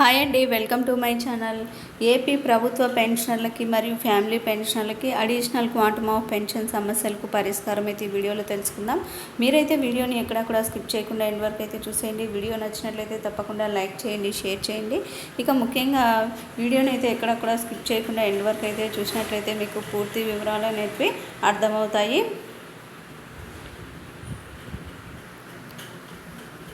Hi అండి welcome to my channel. AP ప్రభుత్వ పెన్షనర్లకి మరియు ఫ్యామిలీ పెన్షనర్లకి అడిషనల్ క్వాంటమ్ ఆఫ్ పెన్షన్ సమస్యలకు పరిష్కారం అయితే ఈ వీడియోలో తెలుసుకుందాం. మీరైతే వీడియోని ఎక్కడా కూడా స్కిప్ చేయకుండా ఎండ్ వరకు అయితే చూసేయండి. వీడియో నచ్చినట్లయితే తప్పకుండా లైక్ చేయండి షేర్ చేయండి. ఇక ముఖ్యంగా వీడియోని అయితే ఎక్కడ కూడా స్కిప్ చేయకుండా ఎండ్ వరకు అయితే చూసినట్లయితే మీకు పూర్తి వివరాలు అనేవి అర్థమవుతాయి.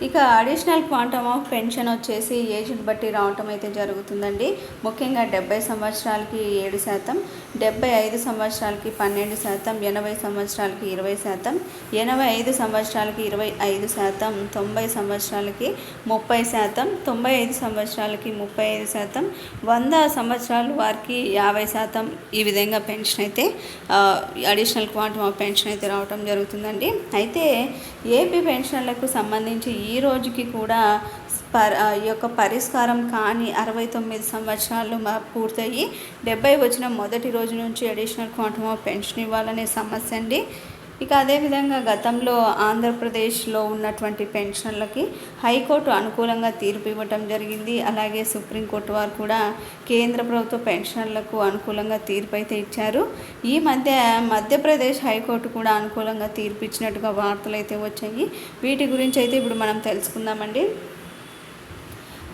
ఇక అడిషనల్ క్వాంటమ్ ఆఫ్ పెన్షన్ వచ్చేసి ఏజ్ని బట్టి రావటం అయితే జరుగుతుందండి. ముఖ్యంగా డెబ్బై సంవత్సరాలకి ఏడు శాతం డెబ్బై ఐదు సంవత్సరాలకి పన్నెండు శాతం ఎనభై సంవత్సరాలకి ఇరవై శాతం ఎనభై ఐదు సంవత్సరాలకి ఇరవై ఐదు శాతం తొంభై సంవత్సరాలకి ముప్పై శాతం తొంభై ఐదు సంవత్సరాలకి ముప్పై ఐదు శాతం వంద సంవత్సరాలు వారికి యాభై శాతం ఈ విధంగా పెన్షన్ అయితే అడిషనల్ క్వాంటమ్ ఆఫ్ పెన్షన్ అయితే రావటం జరుగుతుందండి. అయితే ఏపీ పెన్షన్లకు సంబంధించి ఈ రోజుకి కూడా పర్ ఈ యొక్క పరిష్కారం కానీ అరవై తొమ్మిది సంవత్సరాలు మా పూర్తయ్యి డెబ్బై వచ్చిన మొదటి రోజు నుంచి అడిషనల్ క్వాంటమ్ ఆఫ్ పెన్షన్ ఇవ్వాలనే సమస్య అండి. ఇక అదేవిధంగా గతంలో ఆంధ్రప్రదేశ్లో ఉన్నటువంటి పెన్షన్లకి హైకోర్టు అనుకూలంగా తీర్పు ఇవ్వటం జరిగింది. అలాగే సుప్రీంకోర్టు వారు కూడా కేంద్ర ప్రభుత్వ పెన్షన్లకు అనుకూలంగా తీర్పు అయితే ఇచ్చారు. ఈ మధ్య మధ్యప్రదేశ్ హైకోర్టు కూడా అనుకూలంగా తీర్పు ఇచ్చినట్టుగా వార్తలు అయితే వచ్చాయి. వీటి గురించి అయితే ఇప్పుడు మనం తెలుసుకుందామండి.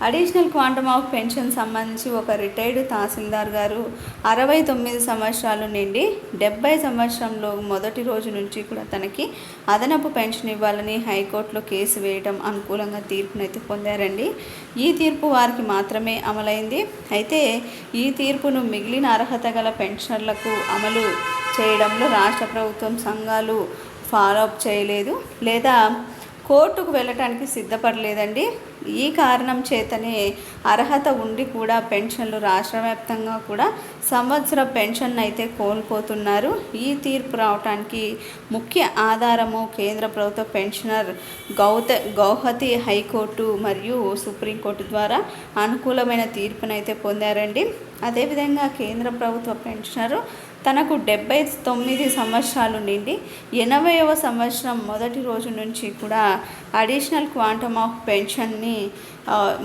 అడిషనల్ క్వాంటమ్ ఆఫ్ పెన్షన్ సంబంధించి ఒక రిటైర్డ్ తహసీల్దార్ గారు అరవై తొమ్మిది సంవత్సరాలు నుండి డెబ్బై సంవత్సరంలో మొదటి రోజు నుంచి కూడా తనకి అదనపు పెన్షన్ ఇవ్వాలని హైకోర్టులో కేసు వేయడం అనుకూలంగా తీర్పునైతే పొందారండి. ఈ తీర్పు వారికి మాత్రమే అమలైంది. అయితే ఈ తీర్పును మిగిలిన అర్హత గల పెన్షనర్లకు అమలు చేయడంలో రాష్ట్ర ప్రభుత్వం సంఘాలు ఫాలో అప్ చేయలేదు లేదా కోర్టుకు వెళ్ళటానికి సిద్ధపడలేదండి. ఈ కారణం చేతనే అర్హత ఉండి కూడా పెన్షన్లు రాష్ట్ర వ్యాప్తంగా కూడా సంవత్సర పెన్షన్ అయితే కోల్పోతున్నారు. ఈ తీర్పు రావటానికి ముఖ్య ఆధారము కేంద్ర ప్రభుత్వ పెన్షనర్ గౌత గౌహతి హైకోర్టు మరియు సుప్రీంకోర్టు ద్వారా అనుకూలమైన తీర్పునైతే పొందారండి. అదేవిధంగా కేంద్ర ప్రభుత్వ పెన్షనరు తనకు డెబ్బై తొమ్మిది సంవత్సరాలు నిండి ఎనభైవ సంవత్సరం మొదటి రోజు నుంచి కూడా అడిషనల్ క్వాంటమ్ ఆఫ్ పెన్షన్ని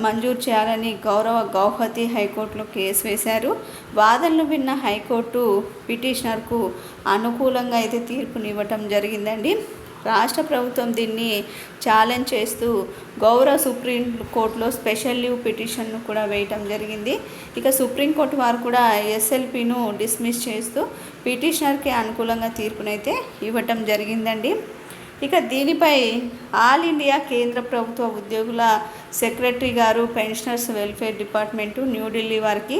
మంజూరు చేయాలని గౌరవ గౌహతి హైకోర్టులో కేసు వేశారు. వాదనలు విన్న హైకోర్టు పిటిషనర్కు అనుకూలంగా అయితే తీర్పునివ్వటం జరిగిందండి. రాష్ట్ర ప్రభుత్వం దీన్ని ఛాలెంజ్ చేస్తూ గౌరవ సుప్రీం కోర్టులో స్పెషల్ లీవ్ పిటిషన్ను కూడా వేయటం జరిగింది. ఇక సుప్రీంకోర్టు వారు కూడా ఎస్ఎల్పిను డిస్మిస్ చేస్తూ పిటిషనర్కి అనుకూలంగా తీర్పునైతే ఇవ్వటం జరిగిందండి. ఇక దీనిపై ఆల్ ఇండియా కేంద్ర ప్రభుత్వ ఉద్యోగుల సెక్రటరీ గారు పెన్షనర్స్ వెల్ఫేర్ డిపార్ట్మెంటు న్యూఢిల్లీ వారికి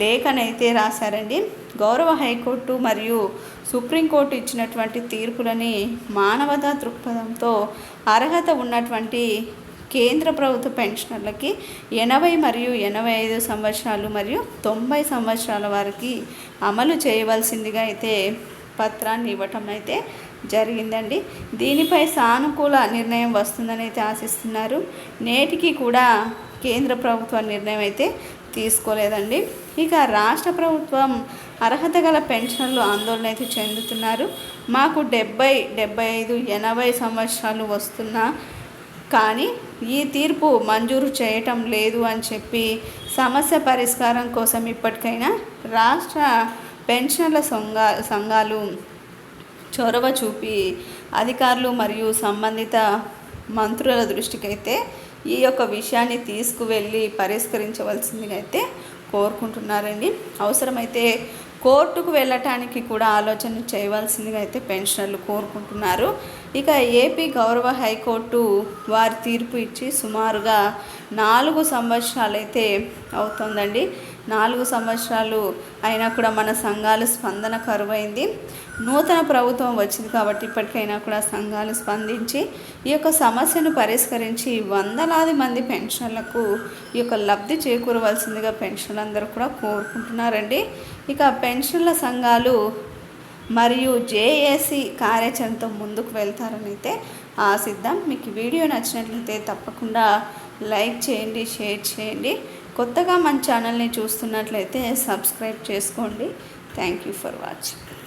లేఖనైతే రాశారండి. గౌరవ హైకోర్టు మరియు సుప్రీంకోర్టు ఇచ్చినటువంటి తీర్పులని మానవతా దృక్పథంతో అర్హత ఉన్నటువంటి కేంద్ర ప్రభుత్వ పెన్షనర్లకి ఎనభై మరియు ఎనభై ఐదు సంవత్సరాలు మరియు తొంభై సంవత్సరాల వారికి అమలు చేయవలసిందిగా అయితే పత్రాన్ని ఇవ్వటం అయితే జరిగిందండి. దీనిపై సానుకూల నిర్ణయం వస్తుందని అయితే ఆశిస్తున్నారు. నేటికి కూడా కేంద్ర ప్రభుత్వ నిర్ణయం అయితే తీసుకోలేదండి. ఇక రాష్ట్ర ప్రభుత్వం అర్హత గల పెన్షన్లు ఆందోళన అయితే చెందుతున్నారు. మాకు డెబ్బై డెబ్బై ఐదు ఎనభై సంవత్సరాలు వస్తున్నా కానీ ఈ తీర్పు మంజూరు చేయటం లేదు అని చెప్పి సమస్య పరిష్కారం కోసం ఇప్పటికైనా రాష్ట్ర పెన్షన్ల సంఘా సంఘాలు చొరవ చూపి అధికారులు మరియు సంబంధిత మంత్రుల దృష్టికైతే ఈ యొక్క విషయాన్ని తీసుకువెళ్ళి పరిష్కరించవలసిందిగా అయితే కోరుకుంటున్నారండి. అవసరమైతే కోర్టుకు వెళ్ళటానికి కూడా ఆలోచన చేయవలసిందిగా అయితే పెన్షనర్లు కోరుకుంటున్నారు. ఇక ఏపీ గౌరవ హైకోర్టు వారి తీర్పు ఇచ్చి సుమారుగా నాలుగు సంవత్సరాలు అయితే అవుతుందండి. నాలుగు సంవత్సరాలు అయినా కూడా మన సంఘాలు స్పందన కరువైంది. నూతన ప్రభుత్వం వచ్చింది కాబట్టి ఇప్పటికైనా కూడా సంఘాలు స్పందించి ఈ యొక్క సమస్యను పరిష్కరించి వందలాది మంది పెన్షన్లకు ఈ యొక్క లబ్ధి చేకూరవలసిందిగా పెన్షన్లు అందరూ కూడా కోరుకుంటున్నారండి. ఇక పెన్షన్ల సంఘాలు మరియు జేఏసీ కార్యాచరణతో ముందుకు వెళ్తారని అయితే ఆశిద్దాం. మీకు వీడియో నచ్చినట్లయితే తప్పకుండా లైక్ చేయండి షేర్ చేయండి. కొత్తగా మన ఛానల్ని చూస్తున్నట్లయితే సబ్స్క్రైబ్ చేసుకోండి. Thank you for watching.